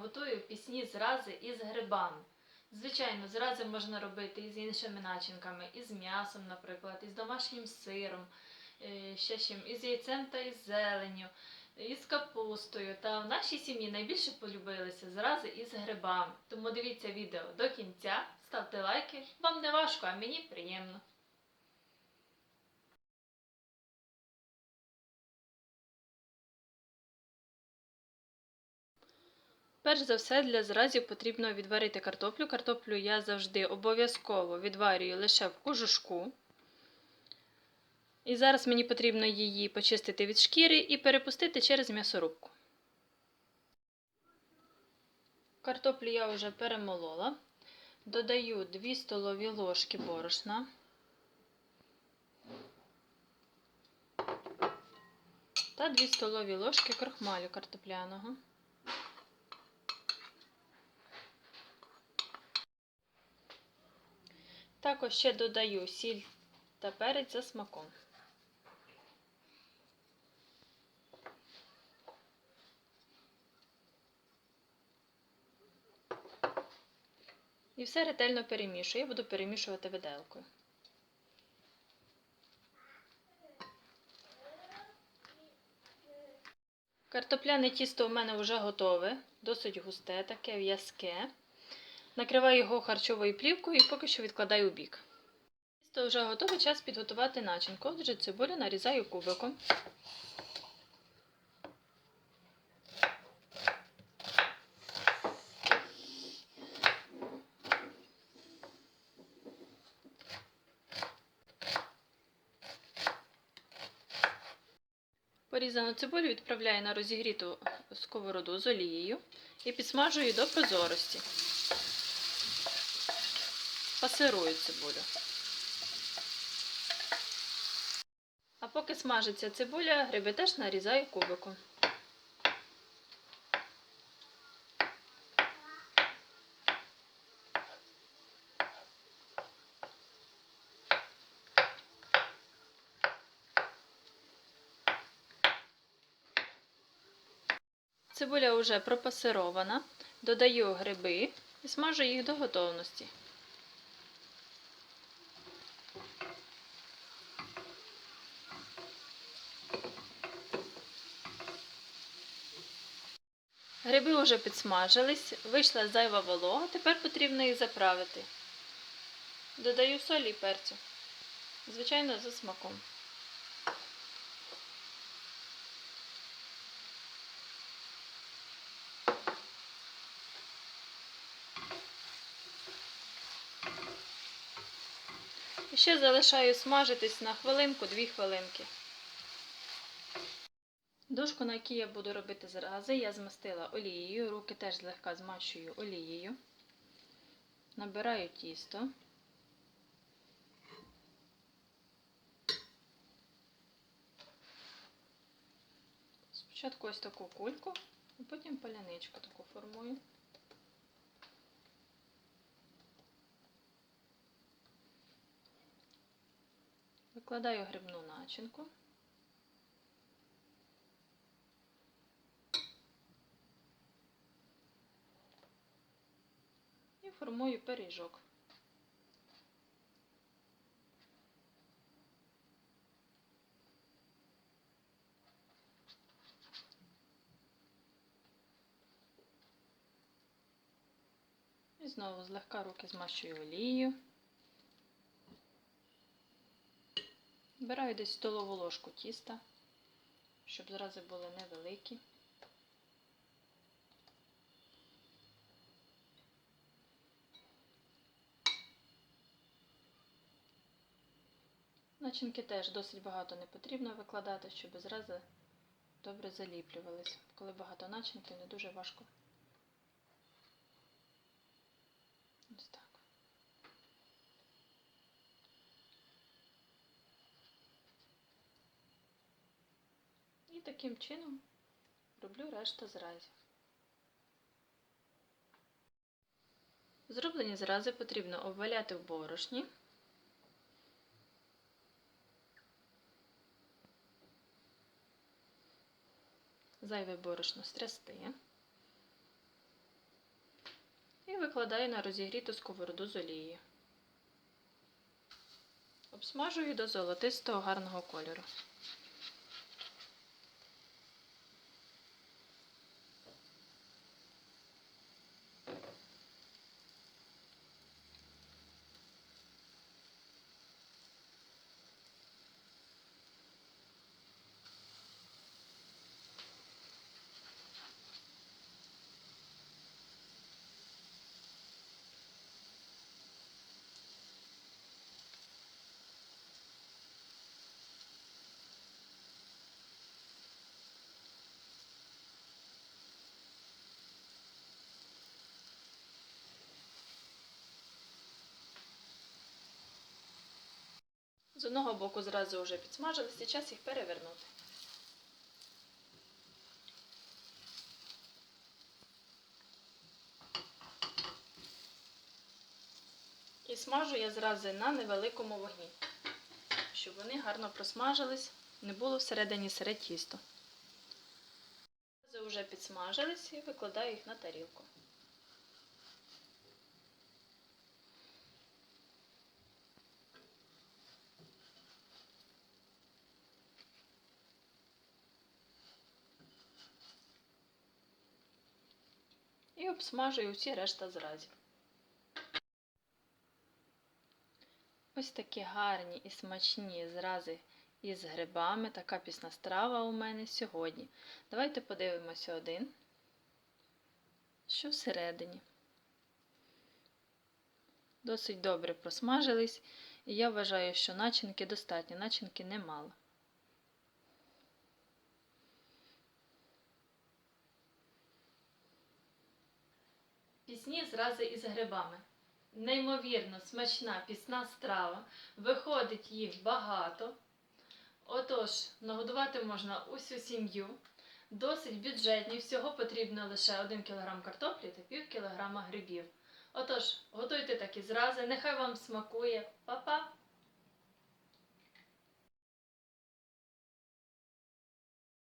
готую пісні зрази із грибами. Звичайно, зрази можна робити і з іншими начинками, із м'ясом, наприклад, із домашнім сиром, е, ще чим, із яйцем та із зеленню, із капустою. Та в нашій сім'ї найбільше полюбилися зрази із грибами. Тому дивіться відео до кінця, ставте лайки. Вам не важко, а мені приємно. Перш за все, для зразів потрібно відварити картоплю. Картоплю я завжди обов'язково відварюю лише в кожушку. І зараз мені потрібно її почистити від шкіри і перепустити через м'ясорубку. Картоплю я вже перемолола. Додаю 2 столові ложки борошна. Та 2 столові ложки крохмалю картопляного. Також ще додаю сіль та перець за смаком. І все ретельно перемішую. Я буду перемішувати виделкою. Картопляне тісто у мене вже готове, досить густе, таке в'язке. Накриваю його харчовою плівкою і поки що відкладаю у бік. Тісто вже готове, час підготувати начинку. Отже, цибулю нарізаю кубиком. Порізану цибулю відправляю на розігріту сковороду з олією і підсмажую до прозорості. Пасирую цибулю. А поки смажиться цибуля, гриби теж нарізаю кубиком. Цибуля вже пропасирована. Додаю гриби і смажу їх до готовності. Гриби вже підсмажились, вийшла зайва волога, тепер потрібно їх заправити. Додаю солі і перцю. Звичайно, за смаком. І ще залишаю смажитись на хвилинку-дві хвилинки. Дошку, на якій я буду робити зрази, я змастила олією, руки теж злегка змащую олією. Набираю тісто. Спочатку ось таку кульку, а потім паляничку таку формую. Викладаю грибну начинку. Формую пиріжок. І знову злегка руки змащую олією. Збираю десь столову ложку тіста, щоб зрази були невеликі. Начинки теж досить багато не потрібно викладати, щоб зрази добре заліплювались. Коли багато начинки, не дуже важко. Ось так. І таким чином роблю решту зразів. Зроблені зрази потрібно обваляти в борошні. зайве борошно стрясти і викладаю на розігріту сковороду з олії. Обсмажую до золотистого гарного кольору. З одного боку зразу вже підсмажилися, час їх перевернути. І смажу я зразу на невеликому вогні, щоб вони гарно просмажились, не було всередині сире тісто. Вже підсмажились і викладаю їх на тарілку. І обсмажую всі решта зразів. Ось такі гарні і смачні зрази із грибами. Така пісна страва у мене сьогодні. Давайте подивимося один, що всередині. Досить добре просмажились, і я вважаю, що начинки достатньо, начинки немало. Пісні зрази із грибами. Неймовірно смачна пісна страва. Виходить їх багато. Отож, нагодувати можна усю сім'ю. Досить бюджетні, всього потрібно лише 1 кг картоплі та пів кілограма грибів. Отож, готуйте такі зрази, нехай вам смакує. Па-па!